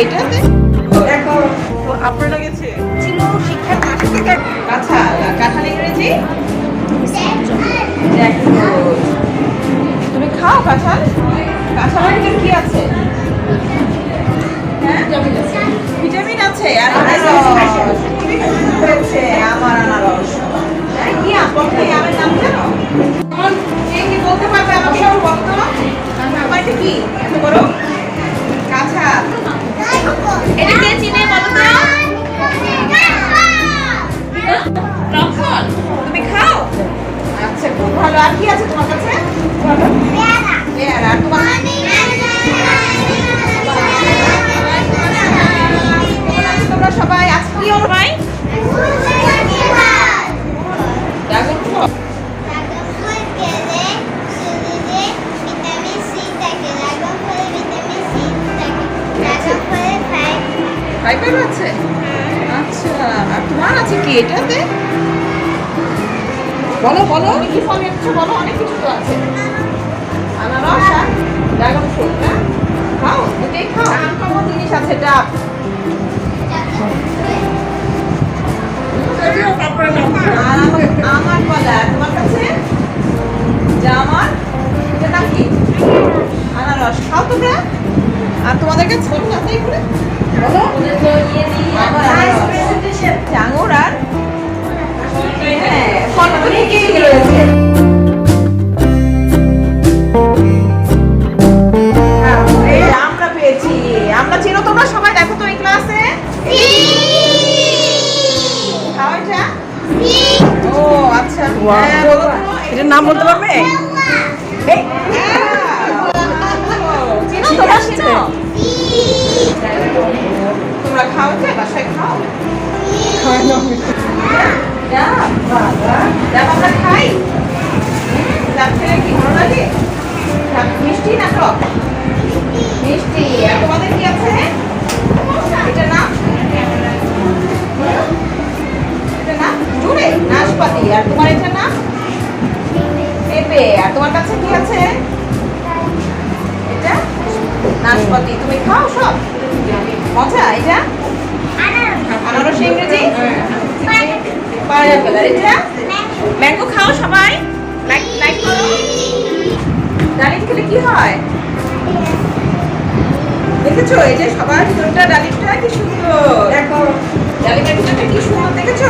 এটাতে দেখো আপনার গেছে ছিল শিক্ষার থেকে কাঁঠাল আর ইংরেজি তুমি খাও কাঁঠাল কাঁঠালের ভিতরে কি আছে? হ্যাঁ? ভিটামিন আছে আর আনারস। আমার আনারস। হ্যাঁ, কি আপন আমার নাম জানো? কি বলতে পারবে আমাকে একটু বলো তো আমার কি? ফাইবার আছে? আচ্ছা আর তোমার আছে কি এটাতে? বলো বলো। কি ফল এনেছো বলো? অনেক কিছু তো আছে। আনারস আর ড্রাগন ফ্রুট না খাও দুটোই খাও। আনকমন জিনিস আছে, ডাব। সবাই দেখো তো এই ক্লাসে খাও এটা। ও আচ্ছা। হ্যাঁ, বলো তো, এটার নাম বলতে পারবে? হ্যাঁ। তোমরা চিনো তোমরা খাও এটা বাসায় খাও। ডাব ডাব আমরা খাই। ডাব খেলে কি ভালো লাগে? মিষ্টি না টক? মিষ্টি, আর তোমাদের আছে? না? এটা না? জুড়ে, নাশপাতি। আর তোমার এটা না? পেঁপে। আর কাছে কি আছে? নাশপাতি তুমি খাও সব। মজা এটা আনারস ইংরেজি। ম্যাঙ্গো খাও সবাই। লাইক লাইক করো। ডালিম খেলে কি হয়? দেখেছ এই যে সবার ভিতরটা ডালিমটা কি সুন্দর। দেখো। ডালিমের ভিতরটা কি সুন্দর দেখেছ?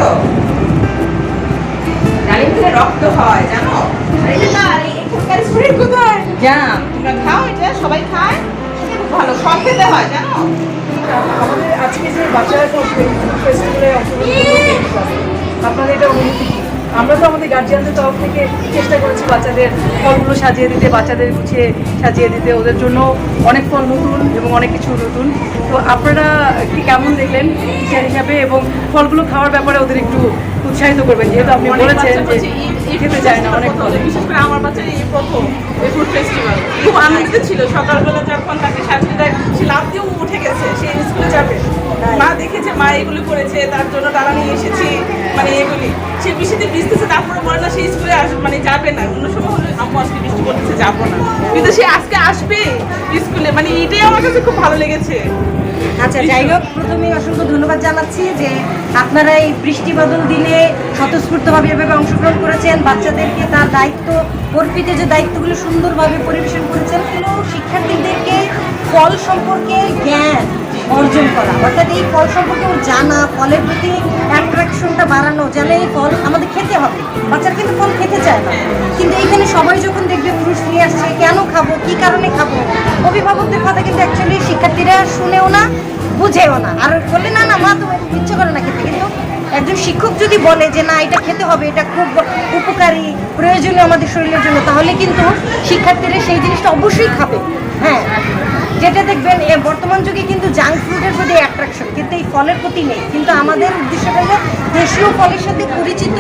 ডালিম খেলে রক্ত হয় জানো? আর এটা না এখানকার স্টুডেন্ট কোথায়? জাম। তোমরা খাও এটা সবাই খায়। ভালো সব খেতে হয় জানো আমাদের আজকে যে বাচ্চারা ফেস্টিভ্যালে অংশগ্রহণ আপনাদের এটা অনুভূতি? আমরা তো আমাদের গার্জিয়ানদের তরফ থেকে চেষ্টা করেছি বাচ্চাদের ফলগুলো সাজিয়ে দিতে বাচ্চাদের গুছিয়ে সাজিয়ে দিতে। ওদের জন্য অনেক ফল নতুন এবং অনেক কিছু নতুন। তো আপনারা কি কেমন দেখলেন টিচার হিসাবে এবং ফলগুলো খাওয়ার ব্যাপারে ওদের একটু উৎসাহিত করবেন যেহেতু আপনি বলেছেন যে খেতে চায় না অনেক ফল। বিশেষ করে আমার বাচ্চার এই প্রথম এই ফুড ফেস্টিভ্যাল খুব আনন্দিত ছিল। সকালবেলা যখন তাকে সাজিয়ে দেয় সে লাভ দিয়ে উঠে গেছে সে স্কুলে যাবে। মা দেখেছে মা এগুলি করেছে তার জন্য তারা নিয়ে এসেছি। মানে এগুলি সে বৃষ্টিতে ভিজতেছে তারপরে বলে না, সে স্কুলে আস মানে যাবে না। অন্য সময় হলে আম্মু, আজকে বৃষ্টি করতেছে যাব না। কিন্তু সে আজকে আসবে স্কুলে। মানে এটাই আমার কাছে খুব ভালো লেগেছে। আচ্ছা যাই হোক, প্রথমেই অসংখ্য ধন্যবাদ জানাচ্ছি যে আপনারা এই বৃষ্টি বাদল দিনে স্বতঃস্ফূর্তভাবে এভাবে অংশগ্রহণ করেছেন। বাচ্চাদেরকে তার দায়িত্ব, অর্পিত যে দায়িত্বগুলো সুন্দরভাবে পরিবেশন করেছেন এগুলো শিক্ষার্থীদেরকে ফল সম্পর্কে জ্ঞান অর্জন করা। অর্থাৎ এই ফল সম্পর্কে জানা, ফলের প্রতি অ্যাট্রাকশনটা বাড়ানো, যেন এই ফল আমাদের খেতে হবে। বাচ্চারা কিন্তু ফল খেতে চায় না। কিন্তু এইখানে সবাই যখন দেখবে পুরুষ নিয়ে আসছে কেন খাব, কি কারণে খাব? অভিভাবকদের কথা কিন্তু অ্যাকচুয়ালি শিক্ষার্থীরা শুনেও না, বুঝেও না। আর বলে না না, মা তোমার ইচ্ছে করে না খেতে। কিন্তু একজন শিক্ষক যদি বলে যে, না, এটা খেতে হবে, এটা খুব উপকারী, প্রয়োজনীয় আমাদের শরীরের জন্য, তাহলে কিন্তু শিক্ষার্থীরা সেই জিনিসটা অবশ্যই খাবে। হ্যাঁ যেটা দেখবেন এ বর্তমান যুগে কিন্তু জাঙ্ক ফুডের প্রতি অ্যাট্রাকশন কিন্তু এই ফলের প্রতি নেই। কিন্তু আমাদের উদ্দেশ্যটা হলো দেশীয় ফলের সাথে পরিচিত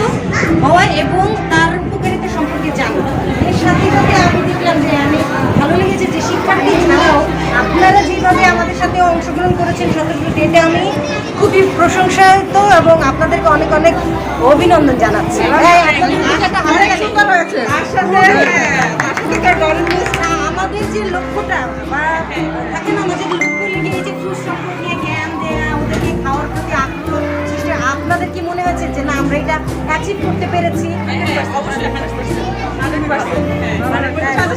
হওয়া এবং তার উপকারিতা সম্পর্কে জানা। এর সাথে সাথে আমি দেখলাম যে আমি ভালো লেগেছে যে শিক্ষার্থী ছাড়াও আপনারা যেভাবে আমাদের সাথে অংশগ্রহণ করেছেন স্বতন্ত্র এটা আমি খুবই প্রশংসায়িত এবং আপনাদেরকে অনেক অনেক অভিনন্দন জানাচ্ছি। আমাদের যে লক্ষ্যটা বা থাকে না আমাদের লক্ষ্য লিখে এই যে ফ্রুট নিয়ে জ্ঞান দেওয়া ওদেরকে খাওয়ার প্রতি আগ্রহ সৃষ্টি আপনাদের কি মনে হয়েছে যে না আমরা এটা অ্যাচিভ করতে পেরেছি? হ্যাঁ, হ্যাঁ, অবশ্যই। হ্যাঁ,